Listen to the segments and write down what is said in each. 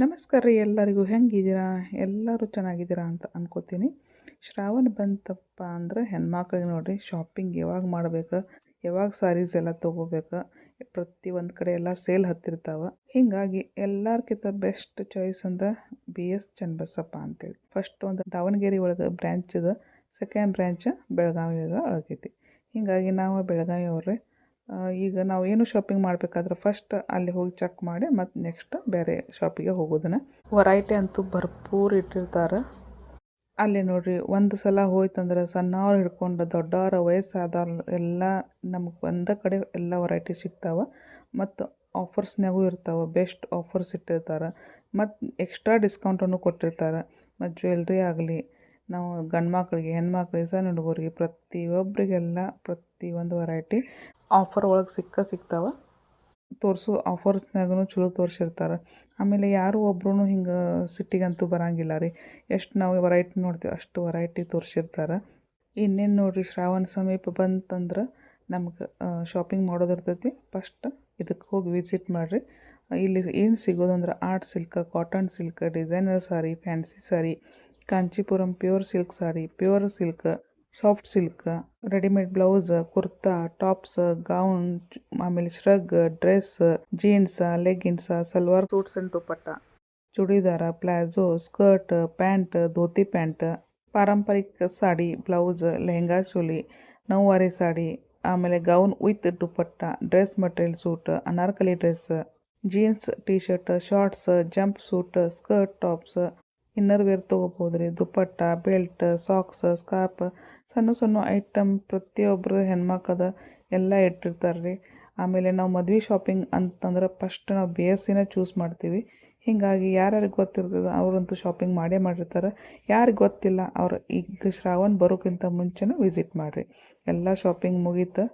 ನಮಸ್ಕಾರ ರೀ ಎಲ್ಲರಿಗೂ. ಹೆಂಗಿದ್ದೀರಾ? ಎಲ್ಲರೂ ಚೆನ್ನಾಗಿದ್ದೀರಾ ಅಂತ ಅನ್ಕೋತೀನಿ. ಶ್ರಾವಣ ಬಂತಪ್ಪ ಅಂದ್ರೆ ಹೆಣ್ಮಕ್ಳಿಗೆ ನೋಡಿರಿ ಶಾಪಿಂಗ್ ಯಾವಾಗ ಮಾಡಬೇಕು, ಯಾವಾಗ ಸಾರೀಸ್ ಎಲ್ಲ ತೊಗೋಬೇಕು, ಪ್ರತಿ ಒಂದು ಕಡೆ ಎಲ್ಲ ಸೇಲ್ ಹತ್ತಿರ್ತಾವೆ. ಹೀಗಾಗಿ ಎಲ್ಲರ್ಕಿಂತ ಬೆಸ್ಟ್ ಚಾಯ್ಸ್ ಅಂದ್ರೆ ಬಿ ಎಸ್ ಚನ್ನಬಸಪ್ಪ ಅಂತೇಳಿ. ಫಸ್ಟ್ ಒಂದು ದಾವಣಗೆರೆ ಒಳಗೆ ಬ್ರ್ಯಾಂಚ್ ಸೆಕೆಂಡ್ ಬ್ರ್ಯಾಂಚ್ ಒಳಗೆ ಅಳಗೈತಿ ಹೀಗಾಗಿ ನಾವು ಬೆಳಗಾವಿ ಅವ್ರೆ ಈಗ ನಾವು ಏನು ಶಾಪಿಂಗ್ ಮಾಡಬೇಕಾದ್ರೆ ಫಸ್ಟ್ ಅಲ್ಲಿ ಹೋಗಿ ಚೆಕ್ ಮಾಡಿ, ಮತ್ತು ನೆಕ್ಸ್ಟ್ ಬೇರೆ ಶಾಪಿಗೆ ಹೋಗೋದನ್ನು. ವರೈಟಿ ಅಂತೂ ಭರ್ಪೂರ್ ಇಟ್ಟಿರ್ತಾರೆ. ಅಲ್ಲಿ ನೋಡಿರಿ, ಒಂದು ಸಲ ಹೋಯ್ತಂದ್ರೆ ಸಣ್ಣವ್ರು ಹಿಡ್ಕೊಂಡು ದೊಡ್ಡವರ ವಯಸ್ಸಾದವ್ರು ಎಲ್ಲ ನಮ್ಗೆ ಒಂದೇ ಕಡೆ ಎಲ್ಲ ವೆರೈಟಿ ಸಿಗ್ತಾವೆ. ಮತ್ತು ಆಫರ್ಸ್ನಾಗೂ ಇರ್ತಾವೆ ಬೆಸ್ಟ್ ಆಫರ್ಸ್ ಇಟ್ಟಿರ್ತಾರೆ. ಮತ್ತು ಎಕ್ಸ್ಟ್ರಾ ಡಿಸ್ಕೌಂಟನ್ನು ಕೊಟ್ಟಿರ್ತಾರೆ. ಮತ್ತು ಜ್ಯುವೆಲ್ರಿ ಆಗಲಿ ನಾವು ಗಂಡು ಮಕ್ಳಿಗೆ ಹೆಣ್ಮಕ್ಳಿಗೆ, ಸಣ್ಣ ಹುಡುಗರಿಗೆ ಪ್ರತಿಯೊಬ್ಬರಿಗೆಲ್ಲ ಪ್ರತಿಯೊಂದು ವೆರೈಟಿ ಆಫರ್ ಒಳಗೆ ಸಿಕ್ಕ ಸಿಗ್ತಾವ. ತೋರಿಸು ಆಫರ್ಸ್ನಾಗೂ ಚಲೋ ತೋರಿಸಿರ್ತಾರೆ. ಆಮೇಲೆ ಯಾರು ಒಬ್ರು ಹಿಂಗೆ ಸಿಟ್ಟಿಗಂತೂ ಬರಂಗಿಲ್ಲ ರೀ. ಎಷ್ಟು ನಾವು ವೆರೈಟಿ ನೋಡ್ತೀವಿ ಅಷ್ಟು ವೆರೈಟಿ ತೋರಿಸಿರ್ತಾರೆ. ಇನ್ನೇನು ನೋಡಿರಿ ಶ್ರಾವಣ ಸಮೀಪ ಬಂತಂದ್ರೆ ನಮ್ಗೆ ಶಾಪಿಂಗ್ ಮಾಡೋದಿರ್ತೈತಿ ಫಸ್ಟ್ ಇದಕ್ಕೆ ಹೋಗಿ ವಿಸಿಟ್ ಮಾಡಿರಿ. ಇಲ್ಲಿ ಏನು ಸಿಗೋದಂದ್ರೆ art silk cotton silk designer sari fancy sari Kanchipuram pure silk sari, pure silk, soft silk, readymade blouse, kurta, tops, gown, ಆಮೇಲೆ shrug, dress, jeans leggings salwar suits and dupatta churidar, palazzo, skirt, pant, dhoti pant, ಪಾರಂಪರಿಕ sari, blouse, lehenga choli, ನೌವಾರಿ sari, ಆಮೇಲೆ gown with dupatta dress material suit, Anarkali dress, jeans T shirt shorts, jumpsuit, skirt, tops innerwear ತೊಗೋಬೋದು ರೀ ದುಪ್ಪಟ್ಟ belt socks scarf ಸಣ್ಣ ಸಣ್ಣ item ಪ್ರತಿಯೊಬ್ಬರು ಹೆಣ್ಮಕ್ಳದ ಎಲ್ಲ ಇಟ್ಟಿರ್ತಾರೆ ರೀ ಆಮೇಲೆ ನಾವು ಮದ್ವೆ ಶಾಪಿಂಗ್ ಅಂತಂದ್ರೆ ಫಸ್ಟ್ ನಾವು ಬಿ ಎಸ್ ಸಿನ ಚೂಸ್ ಮಾಡ್ತೀವಿ. ಹೀಗಾಗಿ ಯಾರ್ಯಾರಿಗೆ ಗೊತ್ತಿರ್ತದೆ ಅವರಂತೂ ಶಾಪಿಂಗ್ ಮಾಡೇ ಮಾಡಿರ್ತಾರೆ. ಯಾರಿಗೆ ಗೊತ್ತಿಲ್ಲ ಅವ್ರು ಈಗ ಶ್ರಾವಣ ಬರೋಕ್ಕಿಂತ ಮುಂಚೆನೂ ವಿಸಿಟ್ ಮಾಡಿರಿ. ಎಲ್ಲ ಶಾಪಿಂಗ್ ಮುಗೀತು.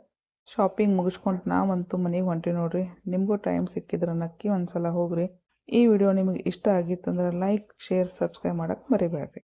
ಶಾಪಿಂಗ್ ಮುಗಿಸ್ಕೊಂಡು ನಾವಂತೂ ಮನೆಗೆ ಹೊಂಟಿ ನೋಡ್ರಿ. ನಿಮಗೂ ಟೈಮ್ ಸಿಕ್ಕಿದ್ರೆ ನಕ್ಕಿ ಒಂದು ಸಲ ಹೋಗ್ರಿ. ಈ ವಿಡಿಯೋ ನಿಮಗೆ ಇಷ್ಟ ಆಗಿತ್ತಂದ್ರೆ ಲೈಕ್ ಶೇರ್ ಸಬ್ಸ್ಕ್ರೈಬ್ ಮಾಡೋಕ್ಕೆ ಮರಿಬೇಡ್ರಿ.